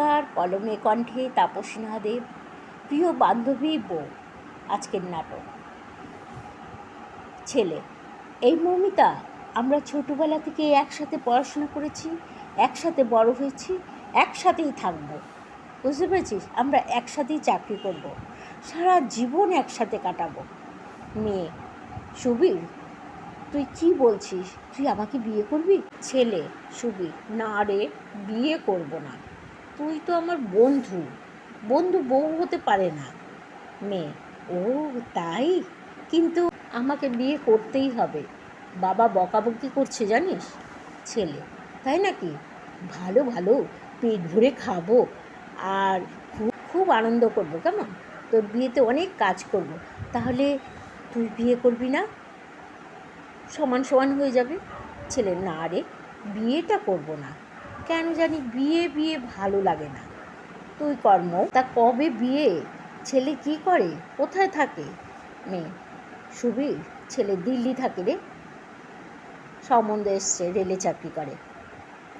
নমস্কার কলমে কণ্ঠে তাপসীনা দেব প্রিয় বান্ধবী বউ, আজকের নাটক। ছেলে, এই মৌমিতা, আমরা ছোটোবেলা থেকে একসাথে পড়াশোনা করেছি, একসাথে বড় হয়েছি, একসাথেই থাকব। বুঝতে পেরেছিস? আমরা একসাথেই চাকরি করব। সারা জীবন একসাথে কাটাবো। মেয়ে, সুবীর, তুই কি বলছিস? তুই আমাকে বিয়ে করবি? ছেলে, সুবীর, না রে, বিয়ে করব না। তুই তো আমার বন্ধু। বন্ধু বউ হতে পারে না। মেয়ে। ও, তাই? কিন্তু আমাকে বিয়ে করতেই হবে। বাবা বকাবকি করছে, জানিস? ছেলে, তাই নাকি? ভালো ভালো। পেট ভরে খাব। আর খুব খুব আনন্দ করব, কেমন? তোর বিয়েতে অনেক কাজ করব। তাহলে তুই বিয়ে করবি না? সমান সমান হয়ে যাবে। ছেলে, না রে, বিয়েটা করব না। কেন জানি বিয়ে বিয়ে ভালো লাগে না। তুই কর্ম, তা কবে বিয়ে? ছেলে কি করে? কোথায় থাকে? মেয়ে, সুবীর, ছেলে দিল্লি থাকে রে। সম্বন্ধ এসছে, রেলে চাকরি করে।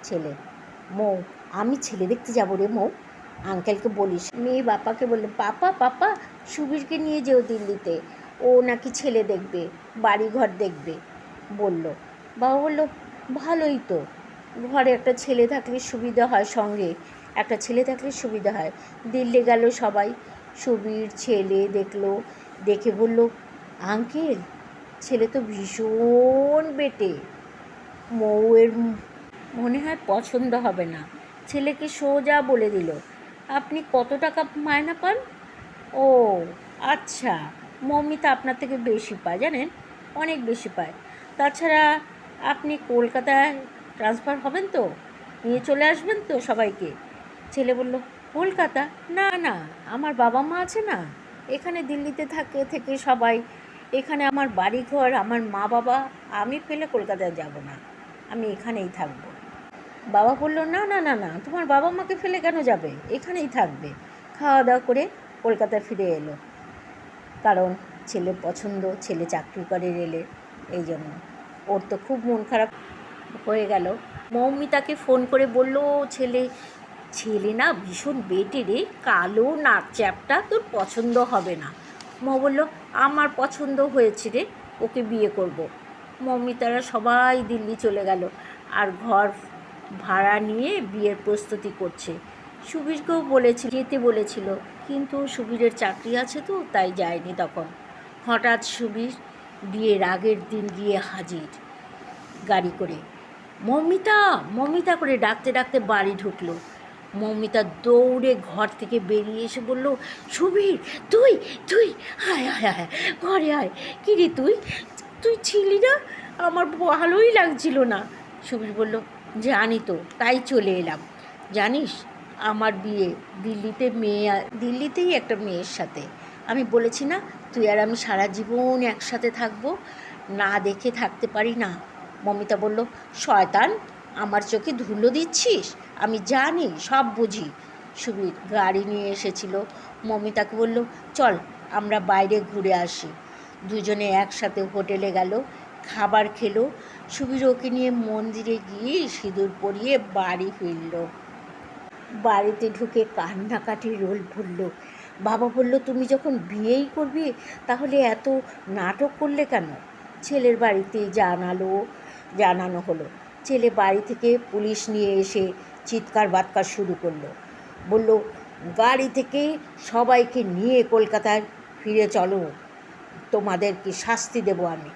ছেলে, মৌ, আমি ছেলে দেখতে যাব রে মৌ। আঙ্কেলকে বলিস, মেয়ে বাপাকে বললে, পাপা পাপা, সুবীরকে নিয়ে যেও দিল্লিতে। ও নাকি ছেলে দেখবে, বাড়িঘর দেখবে। বলল। বাবা বলল, ভালোই তো। ঘরে একটা ছেলে থাকলে সুবিধা হয়, সঙ্গে একটা ছেলে থাকলে সুবিধা হয়। দিল্লি গেল সবাই। সুবীর ছেলে দেখল, দেখে বলল, আঙ্কেল, ছেলে তো ভীষণ বেটে। মৌয়ের মনে হয় পছন্দ হবে না। ছেলেকে সোজা বলে দিল, আপনি কত টাকা মায়না পান? ও আচ্ছা মমিতা আপনার থেকে বেশি পায়, জানেন? অনেক বেশি পায়। তাছাড়া আপনি কলকাতায় ট্রান্সফার হবেন তো? নিয়ে চলে আসবেন তো সবাইকে? ছেলে বলল, কলকাতা? না না, আমার বাবা মা আছে না? এখানে দিল্লিতে থাকে, থেকে সবাই। এখানে আমার বাড়িঘর, আমার মা বাবা, আমি ফেলে কলকাতায় যাব না। আমি এখানেই থাকব। বাবা বলল, না না না না, তোমার বাবা মাকে ফেলে কেন যাবে? এখানেই থাকবে। খাওয়া দাওয়া করে কলকাতায় ফিরে এলো। কারণ ছেলে পছন্দ, ছেলে চাকরি করে রেলে, এই জন্য। ওর তো খুব মন খারাপ। হয়ে গেল। মৌমিতাকে ফোন করে বলল ছেলে ছেলে না ভীষণ বেটে রে, কালো নাক চ্যাপটা তোর পছন্দ হবে না। মৌ বলল, আমার পছন্দ হয়েছে রে, ওকে বিয়ে করব। মৌমিতারা সবাই দিল্লি চলে গেল আর ঘর ভাড়া নিয়ে বিয়ের প্রস্তুতি করছে। সুবীরকেও বলেছিল যেতে বলেছিল, কিন্তু সুবীরের চাকরি আছে তো, তাই যায়নি তখন। হঠাৎ সুবীর বিয়ের আগের দিন গিয়ে হাজির গাড়ি করে। মমিতা মমিতা করে ডাকতে ডাকতে বাড়ি ঢুকলো। মমিতা দৌড়ে ঘর থেকে বেরিয়ে এসে বলল, সুবীর, তুই তুই, হায় হায় হায়, ঘরে আয়। কিরে তুই? তুই ছিলি না? আমার ভালোই লাগছিল না। সুবীর বলল, জানি তো, তাই চলে এলাম। জানিস, আমার বিয়ে দিল্লিতে মেয়ে দিল্লিতেই একটা মেয়ের সাথে। আমি বলেছি না, তুই আর আমি সারা জীবন একসাথে থাকব? না দেখে থাকতে পারি না। মমিতা বলল, শয়তান, আমার চোখে ধুলো দিচ্ছিস? আমি জানি, সব বুঝি। সুবীর গাড়ি নিয়ে এসেছিল। মমিতাকে বলল, চল, আমরা বাইরে ঘুরে আসি। দুজনে একসাথে হোটেলে গেল, খাবার খেলো। সুবীর ওকে নিয়ে মন্দিরে গিয়ে সিঁদুর পরিয়ে বাড়ি ফিরল। বাড়িতে ঢুকে কান্নাকাটি রোল ভরল। বাবা বলল, তুমি যখন বিয়েই করবে, তাহলে এত নাটক করলে কেন? ছেলের বাড়িতে জানালো জানানো হলো। ছেলে বাড়ি থেকে পুলিশ নিয়ে এসে চিৎকার বাৎকার শুরু করল। বলল, গাড়ি থেকে সবাইকে নিয়ে কলকাতায় ফিরে চলো। তোমাদেরকে শাস্তি দেবো আমি।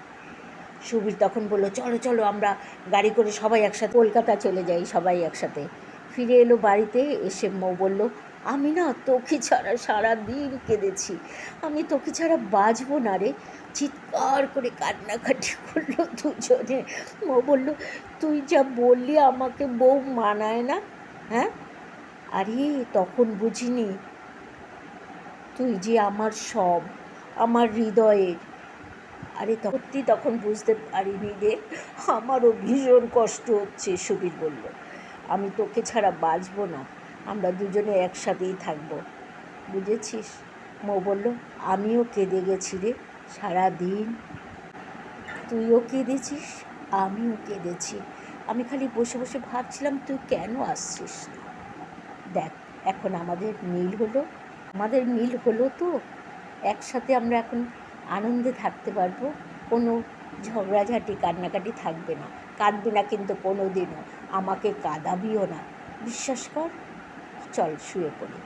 সুবীর তখন বলল, চলো চলো, আমরা গাড়ি করে সবাই একসাথে কলকাতা চলে যাই, সবাই একসাথে। ফিরে এলো বাড়িতে, এসে মৌ বলল আমি না তোকে ছাড়া সারা দিন কেঁদেছি। আমি তোকে ছাড়া বাঁচবো না রে। চিৎকার করে কান্নাকাটি করল দুজনে। ও বলল, তুই যা বললি আমাকে বউ মানায় না? হ্যাঁ? আরে, তখন বুঝিনি। তুই যে আমার সব, আমার হৃদয়ের। আরে সত্যি তখন বুঝতে পারিনি রে। আমারও ভীষণ কষ্ট হচ্ছে, সুবীর বলল। আমি তোকে ছাড়া বাঁচবো না। আমরা দুজনে একসাথেই থাকব। বুঝেছিস? মৌ বলল, আমিও কেঁদে গেছি রে, সারাদিন। তুইও কেঁদেছিস? আমিও কেঁদেছি। আমি খালি বসে বসে ভাবছিলাম, তুই কেন আসছিস দেখ, এখন আমাদের মিল হলো। আমাদের মিল হলো তো। একসাথে আমরা এখন আনন্দে থাকতে পারব। কোনো ঝগড়াঝাটি, কান্নাকাটি থাকবে না। কাঁদবে না কিন্তু কোনো দিনও আমাকে কাঁদাবিও না। বিশ্বাস কর চল শুয়ে পড়ি।